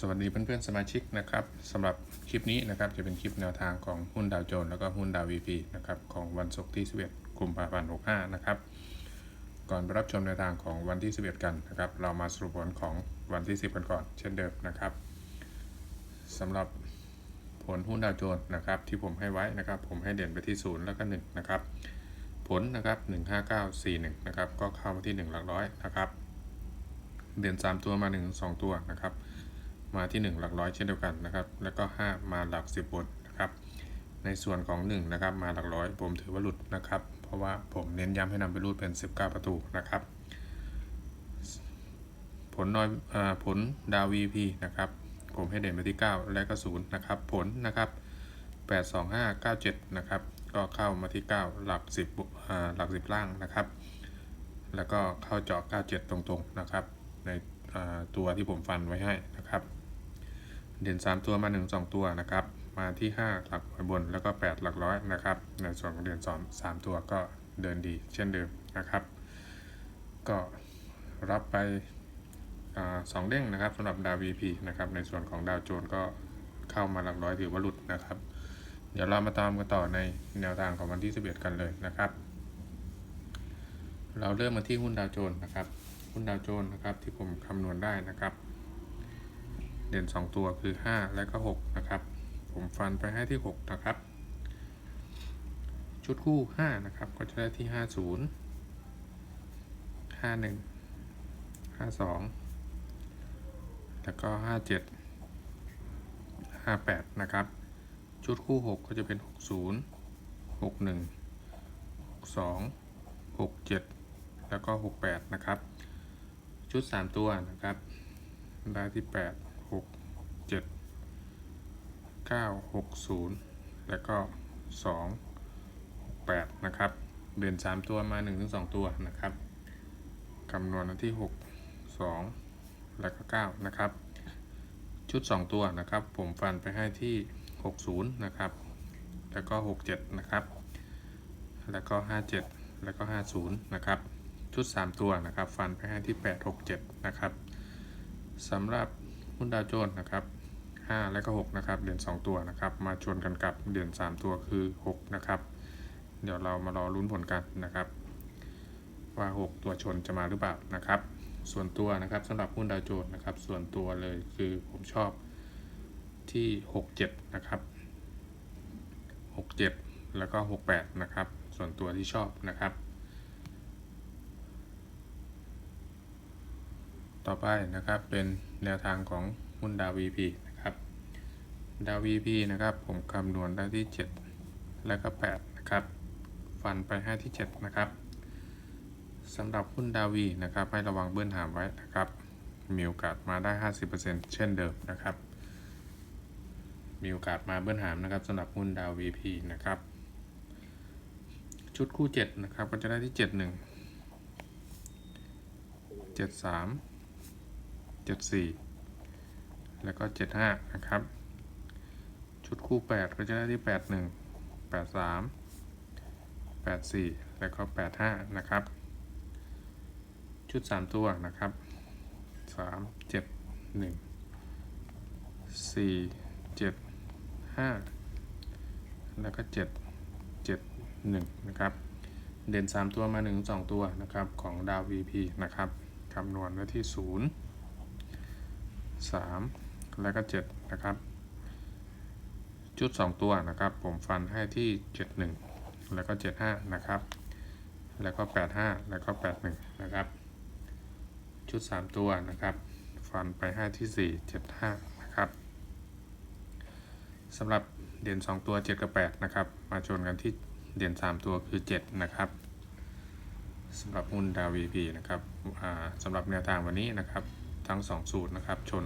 สวัสดีเพื่อนๆสมาชิกนะครับสำหรับคลิปนี้นะครับจะเป็นคลิปแนวทางของหุ้นดาวโจนส์แล้วก็หุ้นดาววีพีนะครับของวันศุกร์ที่ 11กุมภาพันธ์65 นะครับ ก่อนไปรับชมแนวทางของวันที่ 11 กันนะครับ เรามาสรุปผลของวันที่ 10 กันก่อน เช่นเดิมนะครับสำหรับผลหุ้นดาวโจนส์นะครับที่ผมให้ไว้นะครับ ผมให้เด่นไปที่ 0 แล้วก็ 1 นะครับ ผลนะครับ15941 นะครับก็เข้ามาที่ 1 หลักร้อยนะครับเด่น 3 ตัวมา 1 2 ตัวนะครับ มาที่ 1 หลักร้อยเช่นเดียวกันนะครับ แล้วก็ 5 มาหลัก 10 บนนะครับ ในส่วนของ 1 นะครับ มาหลักร้อยผมถือว่าหลุดนะครับ เพราะว่าผมเน้นย้ำให้นำไปรูดเป็น 19 ประตูนะครับ ผลน้อยอผลดาว VP นะครับ ผมให้เด่นไปที่ 9 และก็ 0 นะครับ ผลนะครับ 8 2 5 9 7 นะครับ ก็เข้ามาที่ 9 หลัก 10บหลัก 10 ล่างนะครับ แล้วก็เข้าเจาะ 97 ตรงๆนะครับ ในตัวที่ผมฟันไว้ให้นะครับ เด่น 3 ตัวมา 1 2 ตัวนะครับ มาที่ 5 หลักบนแล้วก็ 8 หลักร้อยนะครับ ในส่วนของเด่น2 3 ตัวก็เดินดีเช่นเดิมนะครับ ก็รับไปสองเด้งนะครับสำหรับดาว VP นะครับในส่วนของดาวโจนก็เข้ามาหลักร้อยถือว่าหลุดนะครับ เดี๋ยวเรามาตามกันต่อในแนวทางของวันที่ 11 กันเลยนะครับ เราเริ่มมาที่หุ้นดาวโจนนะครับ หุ้นดาวโจนนะครับที่ผมคำนวณได้นะครับ เด่น 2 ตัวคือ 5 และก็ 6 นะครับ ผมฟันไปให้ที่ 6 นะครับ ชุดคู่ 5 นะครับ ก็จะได้ที่ 50 51 52 แล้วก็ 57 58 นะครับ ชุดคู่ 6 ก็จะเป็น 60 61 62 67 แล้วก็ 68 นะครับ ชุด 3 ตัวนะครับได้ที่ 8 6 7 9 6 0แล้วก็2 6 8นะครับ เด่น3ตัวมา1-2ตัวนะครับคำนวณที่6 2แล้วก็9นะครับ ชุด2ตัวนะครับ ผมฟันไปให้ที่60นะครับ แล้วก็67นะครับ แล้วก็57แล้วก็ 50 นะครับ ชุด 3 ตัวนะครับ ฟันไปให้ที่ 8 6 7 นะครับสำหรับ หุ้นดาวโจนส์นะครับ5และก็6นะครับเด่น2ตัวนะครับ มาชนกันกับเด่น3ตัวคือ6นะครับ เดี๋ยวเรามารอลุ้นผลกันนะครับ ว่า 6 ตัวชนจะมาหรือเปล่านะครับ ส่วนตัวนะครับสำหรับหุ้นดาวโจนส์นะครับ ส่วนตัวเลยคือผมชอบที่ 67 นะครับ 67 แล้วก็ 68 นะครับ ส่วนตัวที่ชอบนะครับ ต่อไปนะครับเป็นแนวทางของหุ้นดาว VP นะครับดาว VP นะครับผมคำนวณได้ที่ 7 แล้วก็ 8 นะครับ ฟันไปให้ที่ 7 นะครับสำหรับหุ้นดาวีนะครับให้ระวังเบื้องหามไว้นะครับ มีโอกาสมาได้ 50%เช่นเดิมนะครับ มีโอกาสมาเบื้องหามนะครับสำหรับหุ้นดาว VP นะครับชุดคู่ 7 นะครับ ก็จะได้ที่ 71 73 74 แล้วก็ 75 นะครับ ชุดคู่ 8 ก็จะได้ที่ 81 83 84 แล้วก็ 85 นะครับ ชุด 3 ตัวนะครับ 3 7 1 4 7 5 แล้วก็ 7 7 1 นะครับ เด่น 3 ตัวมา 1 2 ตัวนะครับ ของดาว VP นะครับคำนวณไว้ที่ 0 3 แล้วก็ 7 นะครับ ชุด 2 ตัวนะครับ ผมฟันให้ที่ 71 แล้วก็ 75 นะครับ แล้วก็ 85 แล้วก็ 81 นะครับ ชุด 3 ตัวนะครับ ฟันไปให้ที่ 4 75 นะครับสำหรับเด่น 2 ตัว 7 กับ 8 นะครับ มาชนกันที่เด่น 3 ตัวคือ 7 นะครับสำหรับหุ้นดาวีพีนะครับสำหรับแนวทางวันนี้นะครับ ทั้ง 2 สูตรนะครับชน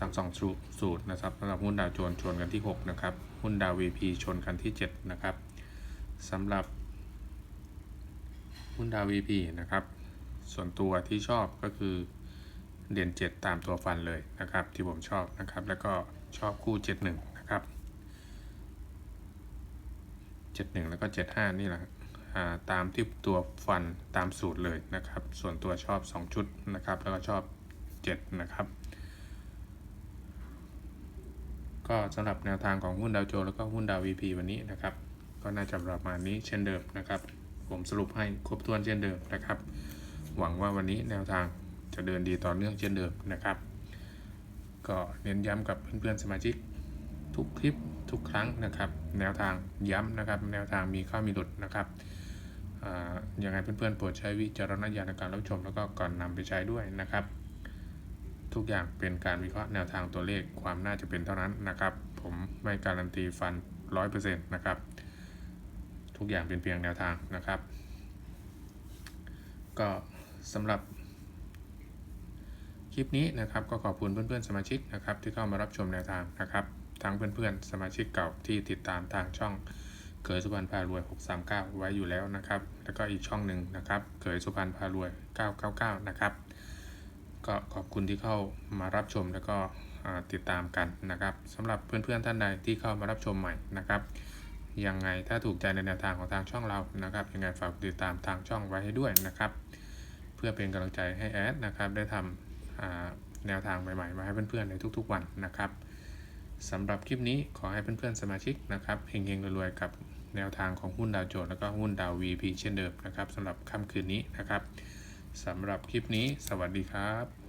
ทั้งสองสูตรนะครับสำหรับหุ้นดาวโจนชนกันที่ 6 นะครับ หุ้นดาว VP ชนกันที่ 7 นะครับสำหรับหุ้นดาว VP นะครับ ส่วนตัวที่ชอบก็คือเด่น 7 ตามตัวฟันเลยนะครับ ที่ผมชอบนะครับ แล้วก็ชอบคู่ 71 นะครับ 71 แล้วก็ 75 นี่แหละ ตามที่ตัวฟันตามสูตรเลยนะครับ ส่วนตัวชอบ 2 ชุดนะครับ แล้วก็ชอบ 7 นะครับ ก็สำหรับแนวทางของหุ้นดาวโจนส์แล้วก็หุ้นดาว VP วันนี้นะครับ ก็น่าจะประมาณนี้เช่นเดิมนะครับ ผมสรุปให้ครบถ้วนเช่นเดิมนะครับ หวังว่าวันนี้แนวทางจะเดินดีต่อเนื่องเช่นเดิมนะครับ ก็เน้นย้ำกับเพื่อนๆสมาชิกทุกคลิปทุกครั้งนะครับ แนวทางย้ำนะครับ แนวทางมีข้ามีหลุดนะครับ ยังไงเพื่อนๆโปรดใช้วิจารณญาณในการรับชมแล้วก็ก่อนนำไปใช้ด้วยนะครับ ทุกอย่างเป็นการวิเคราะห์แนวทางตัวเลขความน่าจะเป็นเท่านั้นนะครับ ผมไม่การันตีฟันร้อยเปอร์เซ็นต์นะครับ ทุกอย่างเป็นเพียงแนวทางนะครับ ก็สำหรับคลิปนี้นะครับก็ขอบคุณเพื่อนๆสมาชิกนะครับที่เข้ามารับชมแนวทางนะครับ ทั้งเพื่อนๆสมาชิกเก่าที่ติดตามทางช่อง เขยสุพรรณพารวย 639 ไว้อยู่แล้วนะครับ แล้วก็อีกช่องหนึ่งนะครับเขยสุพรรณพารวย 999 นะครับ ก็ขอบคุณที่เข้ามารับชมแล้วก็ติดตามกันนะครับสำหรับเพื่อนๆท่านใดที่เข้ามารับชมใหม่นะครับยังไงถ้าถูกใจในแนวทางของทางช่องเรานะครับยังไงฝากติดตามทางช่องไว้ให้ด้วยนะครับ เพื่อเป็นกำลังใจให้แอดนะครับ ได้ทำแนวทางใหม่ๆ มาให้เพื่อนๆในทุกๆวันนะครับสำหรับคลิปนี้ขอให้เพื่อนๆสมาชิกนะครับเฮงๆรวยๆกับ แนวทางของหุ้นดาวโจนส์แล้วก็หุ้นดาว VP เช่นเดิมนะครับสำหรับค่ำคืนนี้นะครับสำหรับคลิปนี้ สวัสดีครับ